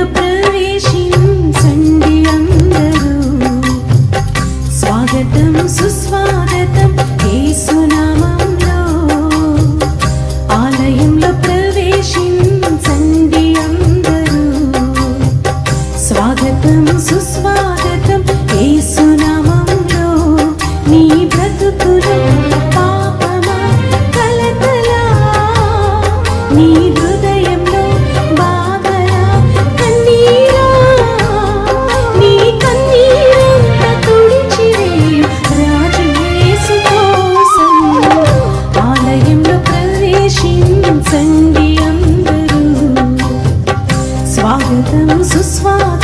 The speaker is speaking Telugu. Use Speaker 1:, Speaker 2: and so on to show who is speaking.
Speaker 1: అందులో ప్రవేశించండి అందరూ. స్వాగతం సుస్వాగతం ఏసునామంలో. ఆలయంలో ప్రవేశించండి అందరూ. స్వాగతం సుస్వాగతం ఏసునామంలో. నీ బ్రతుకులో పాపమా కలతలా? నీ स्वाद